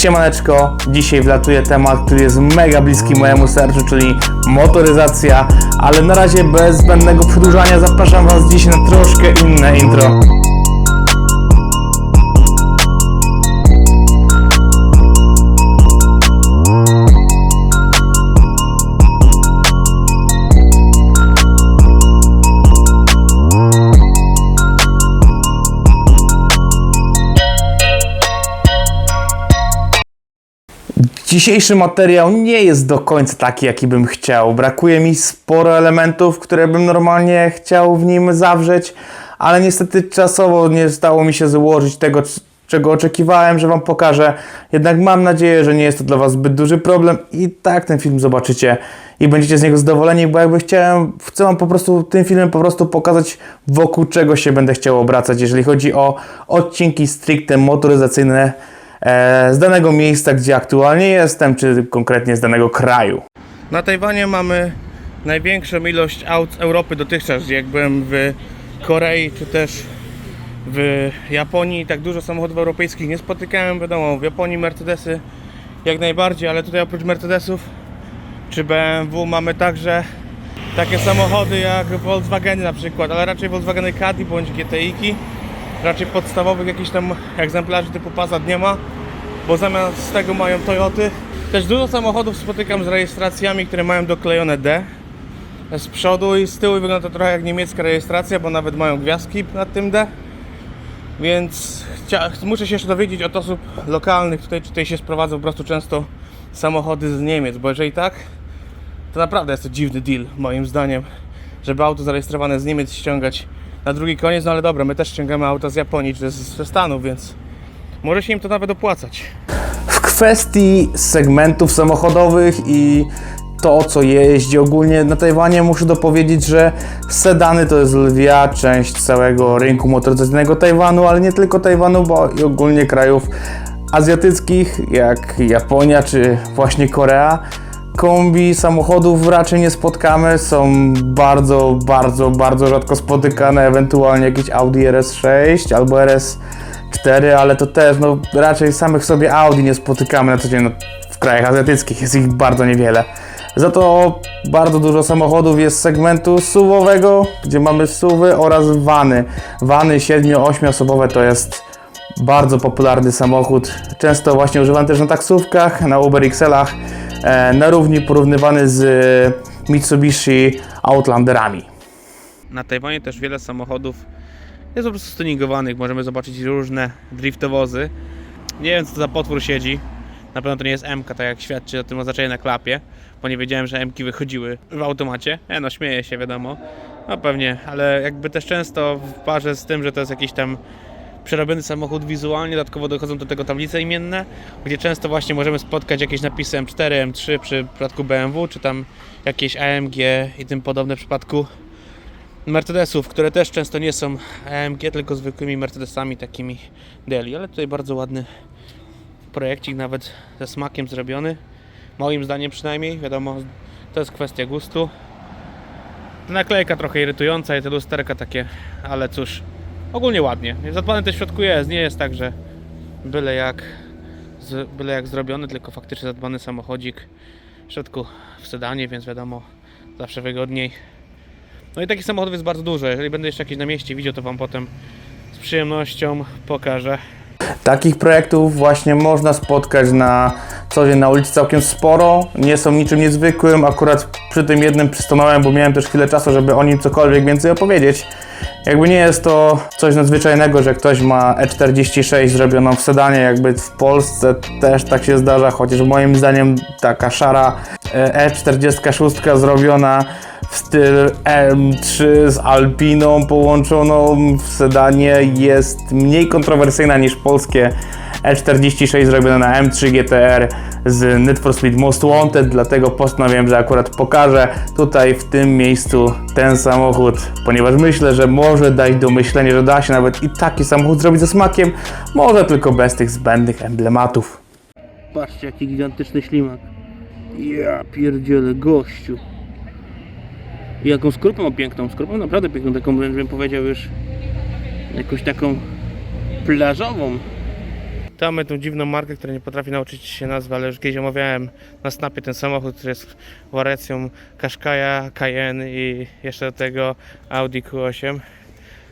Siemaneczko, dzisiaj wlatuje temat, który jest mega bliski mojemu sercu, czyli motoryzacja, ale na razie bez zbędnego przedłużania zapraszam Was dziś na troszkę inne intro. Dzisiejszy materiał nie jest do końca taki, jaki bym chciał. Brakuje mi sporo elementów, które bym normalnie chciał w nim zawrzeć, ale niestety czasowo nie stało mi się złożyć tego, czego oczekiwałem, że Wam pokażę. Jednak mam nadzieję, że nie jest to dla Was zbyt duży problem i tak ten film zobaczycie i będziecie z niego zadowoleni, bo jakby chciałem, chcę Wam po prostu tym filmem po prostu pokazać wokół czego się będę chciał obracać, jeżeli chodzi o odcinki stricte motoryzacyjne z danego miejsca, gdzie aktualnie jestem, czy konkretnie z danego kraju. Na Tajwanie mamy największą ilość aut z Europy dotychczas. Jak byłem w Korei, czy też w Japonii, tak dużo samochodów europejskich nie spotykałem. Wiadomo, w Japonii Mercedesy jak najbardziej, ale tutaj oprócz Mercedesów czy BMW mamy także takie samochody jak Volkswageny na przykład, ale raczej Volkswageny Caddy bądź GTI-ki. Raczej podstawowych jakichś tam egzemplarzy typu Passat nie ma, bo zamiast tego mają Toyoty. Też dużo samochodów spotykam z rejestracjami, które mają doklejone D z przodu i z tyłu i wygląda to trochę jak niemiecka rejestracja, bo nawet mają gwiazdki nad tym D. Więc muszę się jeszcze dowiedzieć od osób lokalnych tutaj, czy tutaj się sprowadzą po prostu często samochody z Niemiec, bo jeżeli tak, to naprawdę jest to dziwny deal, moim zdaniem, żeby auto zarejestrowane z Niemiec ściągać na drugi koniec, no ale dobra, my też ściągamy auta z Japonii czy ze Stanów, więc może się im to nawet opłacać. W kwestii segmentów samochodowych i to, co jeździ ogólnie na Tajwanie, muszę dopowiedzieć, że sedany to jest lwia część całego rynku motoryzacyjnego Tajwanu, ale nie tylko Tajwanu, bo i ogólnie krajów azjatyckich, jak Japonia czy właśnie Korea. Kombi samochodów raczej nie spotkamy, są bardzo, bardzo, bardzo rzadko spotykane, ewentualnie jakiś Audi RS6 albo RS4, ale to też no, raczej samych sobie Audi nie spotykamy na co dzień no, w krajach azjatyckich, jest ich bardzo niewiele. Za to bardzo dużo samochodów jest z segmentu SUV-owego, gdzie mamy SUVy oraz vany. Vany 7-8 osobowe to jest bardzo popularny samochód, często właśnie używany też na taksówkach, na Uber XL-ach, e, na równi porównywany z e, Mitsubishi Outlanderami. Na Tajwanie też wiele samochodów jest po prostu stuningowanych, możemy zobaczyć różne driftowozy. Nie wiem co to za potwór siedzi, na pewno to nie jest MK, tak jak świadczy o tym oznaczenie na klapie, bo nie wiedziałem, że MK wychodziły w automacie. E, no śmieję się, wiadomo. No pewnie, ale jakby też często w parze z tym, że to jest jakiś tam przerobiony samochód wizualnie, dodatkowo dochodzą do tego tablice imienne, gdzie często właśnie możemy spotkać jakieś napisy M4, M3 przy przypadku BMW, czy tam jakieś AMG i tym podobne w przypadku Mercedesów, które też często nie są AMG, tylko zwykłymi Mercedesami takimi Daily, ale tutaj bardzo ładny projekcik, nawet ze smakiem zrobiony. Moim zdaniem przynajmniej, wiadomo, to jest kwestia gustu. Naklejka trochę irytująca i te lusterka takie, ale cóż, ogólnie ładnie. Zadbany też w środku jest, nie jest tak, że byle jak, z, byle jak zrobiony, tylko faktycznie zadbany samochodzik w środku w sedanie, więc wiadomo, zawsze wygodniej. No i takich samochodów jest bardzo dużo. Jeżeli będę jeszcze jakiś na mieście widział, to Wam potem z przyjemnością pokażę. Takich projektów właśnie można spotkać na co dzień na ulicy całkiem sporo. Nie są niczym niezwykłym. Akurat przy tym jednym przystanąłem, bo miałem też chwilę czasu, żeby o nim cokolwiek więcej opowiedzieć. Jakby nie jest to coś nadzwyczajnego, że ktoś ma E46 zrobioną w sedanie, jakby w Polsce też tak się zdarza, chociaż moim zdaniem taka szara e, E46 zrobiona w styl M3 z Alpiną połączoną w sedanie jest mniej kontrowersyjna niż polskie E46 zrobione na M3 GTR z Need for Speed Most Wanted, dlatego postanowiłem, że akurat pokażę tutaj w tym miejscu ten samochód, ponieważ myślę, że może dać do myślenia, że da się nawet i taki samochód zrobić ze smakiem, może tylko bez tych zbędnych emblematów. Patrzcie jaki gigantyczny ślimak. Ja pierdzielę gościu. I jaką skorupę ma piękną. Skorupę naprawdę piękną, taką bym powiedział już jakąś taką plażową. Mamy tą dziwną markę, która nie potrafi nauczyć się nazwy, ale już kiedyś omawiałem na snapie ten samochód, który jest wariacją Qashqai'a, Cayenne i jeszcze do tego Audi Q8.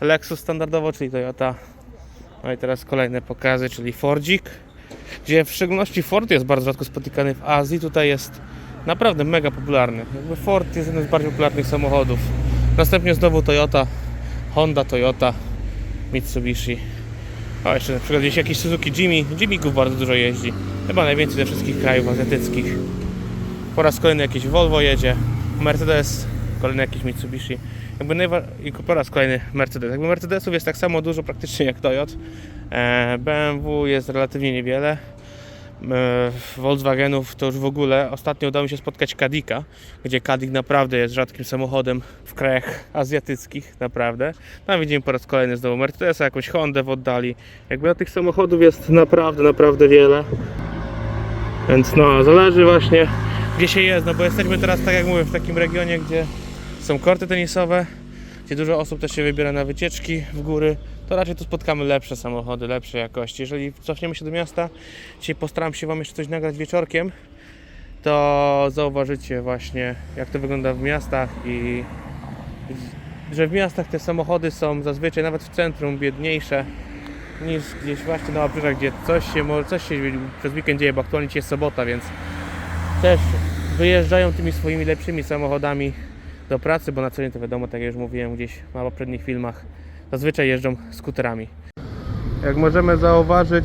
Lexus standardowo, czyli Toyota. No i teraz kolejne pokazy, czyli Fordzik, gdzie w szczególności Ford jest bardzo rzadko spotykany w Azji. Tutaj jest naprawdę mega popularny. Jakby Ford jest jednym z bardziej popularnych samochodów. Następnie znowu Toyota, Honda, Toyota, Mitsubishi. O, jeszcze na przykład gdzieś jakiś Suzuki Jimmy. Jimmyków bardzo dużo jeździ. Chyba najwięcej ze wszystkich krajów azjatyckich. Po raz kolejny jakieś Volvo jedzie. Mercedes, kolejny jakiś Mitsubishi. Jakby najwa- I po raz kolejny Mercedes. Jakby Mercedesów jest tak samo dużo praktycznie jak Toyot. E, BMW jest relatywnie niewiele. E, Volkswagenów to już w ogóle. Ostatnio udało mi się spotkać Kadika, gdzie Kadik naprawdę jest rzadkim samochodem w krajach azjatyckich, naprawdę. Tam widzimy po raz kolejny znowu Mercedesa, jakąś Hondę w oddali. Jakby na tych samochodów jest naprawdę, naprawdę wiele. Więc no, zależy właśnie gdzie się jest, no bo jesteśmy teraz, tak jak mówię, w takim regionie, gdzie są korty tenisowe, gdzie dużo osób też się wybiera na wycieczki w góry, to raczej tu spotkamy lepsze samochody, lepszej jakości. Jeżeli cofniemy się do miasta, dzisiaj postaram się Wam jeszcze coś nagrać wieczorkiem, to zauważycie właśnie jak to wygląda w miastach i że w miastach te samochody są zazwyczaj nawet w centrum biedniejsze niż gdzieś właśnie na obrzeżach, gdzie coś się, może coś się przez weekend dzieje, bo aktualnie jest sobota, więc też wyjeżdżają tymi swoimi lepszymi samochodami do pracy, bo na co dzień to wiadomo, tak jak już mówiłem gdzieś na poprzednich filmach, zazwyczaj jeżdżą skuterami. Jak możemy zauważyć,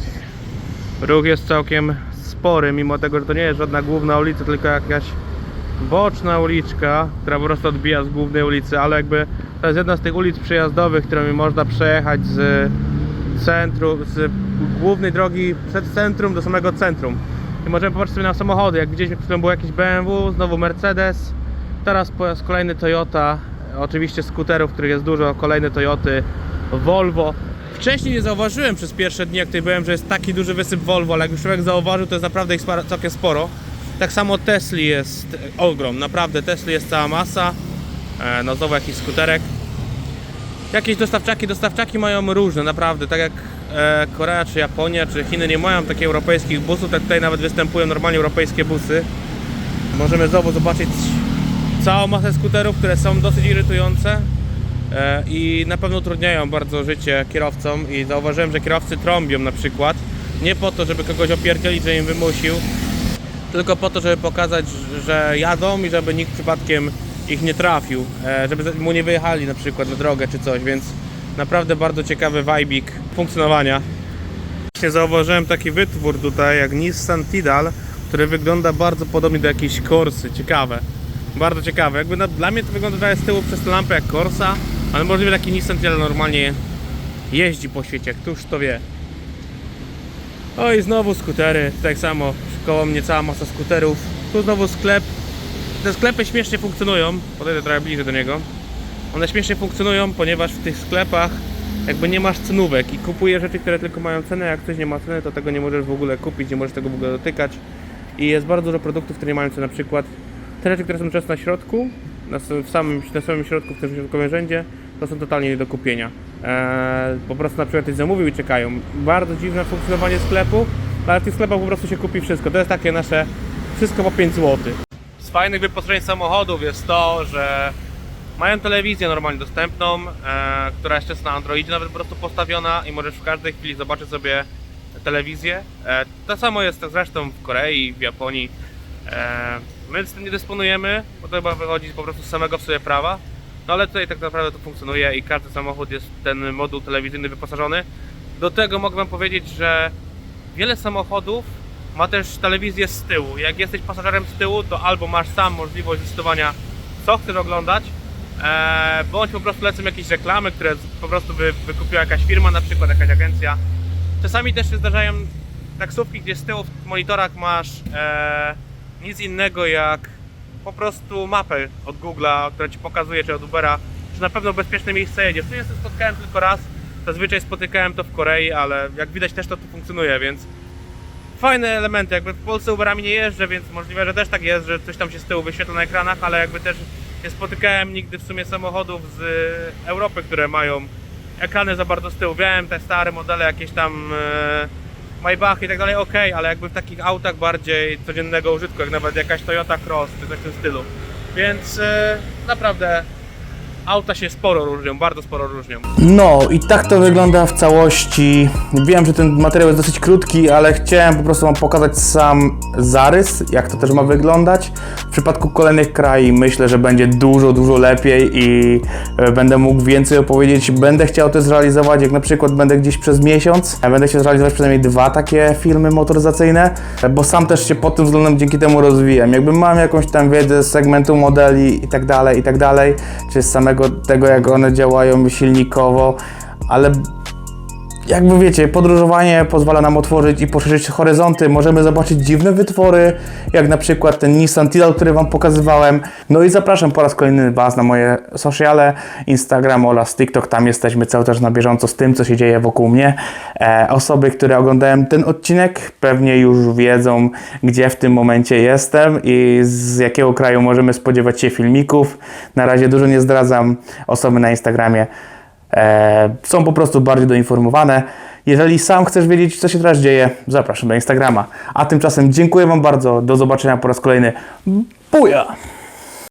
ruch jest całkiem spory, mimo tego, że to nie jest żadna główna ulica, tylko jakaś boczna uliczka, która po prostu odbija z głównej ulicy, ale jakby to jest jedna z tych ulic przejazdowych, którymi można przejechać z centrum, z głównej drogi przed centrum do samego centrum. I możemy popatrzeć sobie na samochody, jak widzieliśmy przed chwilą był jakiś BMW, znowu Mercedes, teraz po raz kolejny Toyota, oczywiście skuterów, których jest dużo, kolejne Toyoty, Volvo. Wcześniej nie zauważyłem przez pierwsze dni, jak tutaj byłem, że jest taki duży wysyp Volvo, ale jak już człowiek zauważył, to jest naprawdę ich całkiem sporo. Tak samo Tesli jest ogrom, naprawdę Tesli jest cała masa. E, no znowu jakiś skuterek. Jakieś dostawczaki, dostawczaki mają różne, naprawdę, tak jak e, Korea, czy Japonia, czy Chiny nie mają takich europejskich busów, tak tutaj nawet występują normalnie europejskie busy. Możemy znowu zobaczyć całą masę skuterów, które są dosyć irytujące e, i na pewno utrudniają bardzo życie kierowcom i zauważyłem, że kierowcy trąbią na przykład, nie po to, żeby kogoś opierdzielić, że im wymusił, tylko po to, żeby pokazać, że jadą i żeby nikt przypadkiem ich nie trafił, e, żeby mu nie wyjechali na przykład na drogę czy coś, więc naprawdę bardzo ciekawy vibik funkcjonowania. Właśnie zauważyłem taki wytwór tutaj jak Nissan Tidal, który wygląda bardzo podobnie do jakiejś Corsy, ciekawe. Bardzo ciekawe, jakby na, dla mnie to wygląda trochę z tyłu przez tę lampę jak Corsa, ale możliwe taki Nissan Tidal normalnie jeździ po świecie, któż to wie. O i znowu skutery, tak samo koło mnie cała masa skuterów. Tu znowu sklep. Te sklepy śmiesznie funkcjonują, podejdę trochę bliżej do niego. One śmiesznie funkcjonują, ponieważ w tych sklepach jakby nie masz cenówek i kupujesz rzeczy, które tylko mają cenę, jak coś nie ma ceny, to tego nie możesz w ogóle kupić, nie możesz tego w ogóle dotykać. I jest bardzo dużo produktów, które nie mają ceny, na przykład te rzeczy, które są często na środku, na, w samym, na samym środku, w tym środkowym rzędzie, to są totalnie nie do kupienia. Eee, po prostu na przykład coś zamówił i czekają. Bardzo dziwne funkcjonowanie sklepu, ale w tych sklepach po prostu się kupi wszystko. To jest takie nasze wszystko po 5 zł. Z fajnych wyposażeń samochodów jest to, że mają telewizję normalnie dostępną, e, która jest często na Androidzie nawet po prostu postawiona i możesz w każdej chwili zobaczyć sobie telewizję. E, to samo jest zresztą w Korei, w Japonii. E, my z tym nie dysponujemy, bo to chyba wychodzi po prostu z samego w sobie prawa. No ale tutaj tak naprawdę to funkcjonuje i każdy samochód jest ten moduł telewizyjny wyposażony. Do tego mogę Wam powiedzieć, że wiele samochodów ma też telewizję z tyłu. Jak jesteś pasażerem z tyłu, to albo masz sam możliwość zdecydowania, co chcesz oglądać, e, bądź po prostu lecą jakieś reklamy, które po prostu wy, wykupiła jakaś firma, na przykład jakaś agencja. Czasami też się zdarzają taksówki, gdzie z tyłu w monitorach masz e, nic innego jak po prostu mapę od Google'a, która Ci pokazuje, czy od Ubera, że na pewno bezpieczne miejsce jedziesz. Tu niestety spotkałem tylko raz, zazwyczaj spotykałem to w Korei, ale jak widać też to tu funkcjonuje, więc fajne elementy. Jakby w Polsce Uberami nie jeżdżę, więc możliwe, że też tak jest, że coś tam się z tyłu wyświetla na ekranach, ale jakby też nie spotykałem nigdy w sumie samochodów z Europy, które mają ekrany za bardzo z tyłu. Wiem te stare modele jakieś tam e, Maybachy i tak dalej, ok, ale jakby w takich autach bardziej codziennego użytku, jak nawet jakaś Toyota Cross czy coś w tym stylu. Więc e, naprawdę auta się sporo różnią, bardzo sporo różnią. No i tak to wygląda w całości. Wiem, że ten materiał jest dosyć krótki, ale chciałem po prostu Wam pokazać sam zarys, jak to też ma wyglądać. W przypadku kolejnych krajów myślę, że będzie dużo, dużo lepiej i e, będę mógł więcej opowiedzieć. Będę chciał to zrealizować, jak na przykład będę gdzieś przez miesiąc. a Będę chciał zrealizować przynajmniej dwa takie filmy motoryzacyjne, e, bo sam też się pod tym względem dzięki temu rozwijam. Jakby mam jakąś tam wiedzę z segmentu modeli i tak dalej, i tak dalej, czy z samego tego, jak one działają silnikowo, ale jakby wiecie, podróżowanie pozwala nam otworzyć i poszerzyć horyzonty. Możemy zobaczyć dziwne wytwory, jak na przykład ten Nissan Tidal, który Wam pokazywałem. No i zapraszam po raz kolejny Was na moje sociale, Instagram oraz TikTok. Tam jesteśmy cały czas na bieżąco z tym, co się dzieje wokół mnie. E, osoby, które oglądają ten odcinek, pewnie już wiedzą, gdzie w tym momencie jestem i z jakiego kraju możemy spodziewać się filmików. Na razie dużo nie zdradzam. Osoby na Instagramie są po prostu bardziej doinformowane. Jeżeli sam chcesz wiedzieć, co się teraz dzieje, zapraszam do Instagrama. A tymczasem dziękuję Wam bardzo. Do zobaczenia po raz kolejny. Buja!